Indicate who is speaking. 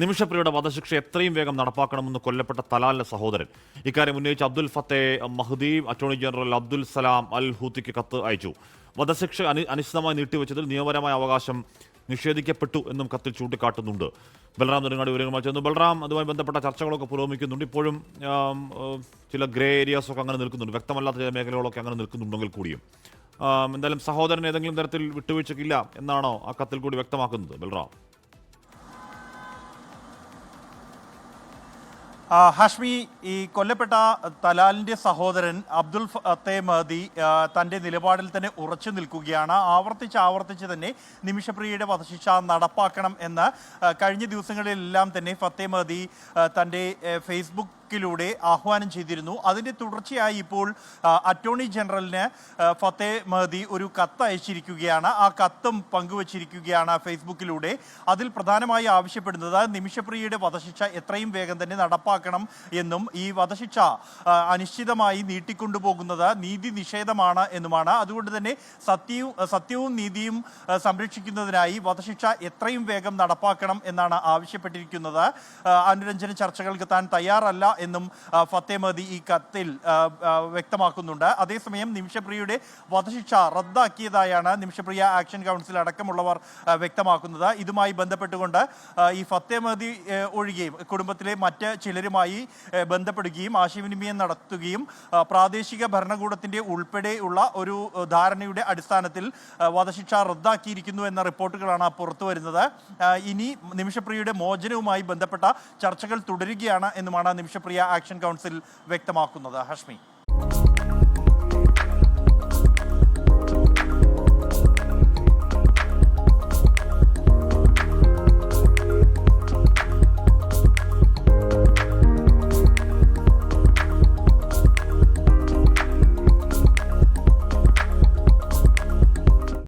Speaker 1: നിമിഷപ്രിയയുടെ വധശിക്ഷ എത്രയും വേഗം നടപ്പാക്കണമെന്ന് കൊല്ലപ്പെട്ട തലാലിന്റെ സഹോദരൻ. ഇക്കാര്യം ഉന്നയിച്ച് Abdul Fattah Mahdi attorney general Abdul Salam Al ഹൂത്തിക്ക് കത്ത് അയച്ചു. വധശിക്ഷ അനി അനിശ്ചിതമായി നീട്ടിവെച്ചതിൽ നിയമപരമായ അവകാശം നിഷേധിക്കപ്പെട്ടു എന്നും കത്തിൽ ചൂണ്ടിക്കാട്ടുന്നുണ്ട്. ബൽറാം നെടുങ്ങാടി വിവരങ്ങൾ ചെന്നു ബൽറാം അതുമായി ബന്ധപ്പെട്ട ചർച്ചകളൊക്കെ പുരോഗമിക്കുന്നുണ്ട്. ഇപ്പോഴും ചില ഗ്രേ ഏരിയാസൊക്കെ അങ്ങനെ നിൽക്കുന്നുണ്ട്. വ്യക്തമല്ലാത്ത ചില മേഖലകളൊക്കെ അങ്ങനെ നിൽക്കുന്നുണ്ടെങ്കിൽ കൂടിയും. എന്തായാലും സഹോദരൻ ഏതെങ്കിലും തരത്തിൽ വിട്ടുവീഴ്ചക്കില്ല എന്നാണോ ആ കത്തിൽ കൂടി വ്യക്തമാക്കുന്നത് ബൽറാം?
Speaker 2: ഹാഷ്മി ഈ കൊല്ലപ്പെട്ട തലാലിന്റെ സഹോദരൻ അബ്ദുൽ ഫത്തേ മഹദി തന്റെ നിലപാടിൽ തന്നെ ഉറച്ചു നിൽക്കുകയാണ്. ആവർത്തിച്ച് ആവർത്തിച്ച് തന്നെ നിമിഷപ്രിയയുടെ വധശിക്ഷ നടപ്പാക്കണം എന്ന് കഴിഞ്ഞ ദിവസങ്ങളിലെല്ലാം തന്നെ ഫത്തേ മഹദി തന്റെ തന്റെ ഫേസ്ബുക്കിലൂടെ ആഹ്വാനം ചെയ്തിരുന്നു. അതിന്റെ തുടർച്ചയായി ഇപ്പോൾ അറ്റോർണി ജനറലിന് ഫത്തേ മഹദി ഒരു കത്ത് അയച്ചിരിക്കുകയാണ്. ആ കത്തും പങ്കുവച്ചിരിക്കുകയാണ് ഫേസ്ബുക്കിലൂടെ. അതിൽ പ്രധാനമായി ആവശ്യപ്പെടുന്നത് നിമിഷപ്രിയയുടെ വധശിക്ഷ എത്രയും വേഗം തന്നെ നടപ്പാക്കണം എന്നും ഈ വധശിക്ഷ അനിശ്ചിതമായി നീട്ടിക്കൊണ്ടുപോകുന്നത് നീതി നിഷേധമാണ് എന്നുമാണ്. അതുകൊണ്ട് തന്നെ സത്യവും സത്യവും നീതിയും സംരക്ഷിക്കുന്നതിനായി വധശിക്ഷ എത്രയും വേഗം നടപ്പാക്കണം എന്നാണ് ആവശ്യപ്പെട്ടിരിക്കുന്നത്. അനുരഞ്ജന ചർച്ചകൾക്ക് താൻ തയ്യാറല്ല എന്നും ഫത്തേമതി ഈ കത്തിൽ വ്യക്തമാക്കുന്നുണ്ട്. അതേസമയം നിമിഷപ്രിയയുടെ വധശിക്ഷ റദ്ദാക്കിയതായാണ് നിമിഷപ്രിയ ആക്ഷൻ കൗൺസിൽ അടക്കമുള്ളവർ വ്യക്തമാക്കുന്നത്. ഇതുമായി ബന്ധപ്പെട്ടുകൊണ്ട് ഈ ഫത്തേമതി ഒഴികെ കുടുംബത്തിലെ മറ്റ് ചിലരുമായി ബന്ധപ്പെടുകയും ആശയവിനിമയം നടത്തുകയും പ്രാദേശിക ഭരണകൂടത്തിന്റെ ഉൾപ്പെടെയുള്ള ഒരു ധാരണയുടെ അടിസ്ഥാനത്തിൽ വധശിക്ഷ റദ്ദാക്കിയിരിക്കുന്നു എന്ന റിപ്പോർട്ടുകളാണ് പുറത്തു വരുന്നത്. ഇനി നിമിഷപ്രിയയുടെ മോചനവുമായി ബന്ധപ്പെട്ട ചർച്ചകൾ തുടരുകയാണ് എന്നുമാണ് നിമിഷപ്രിയ പ്രിയ ആക്ഷൻ കൗൺസിൽ വ്യക്തമാക്കുന്നത്. ഹഷ്മി.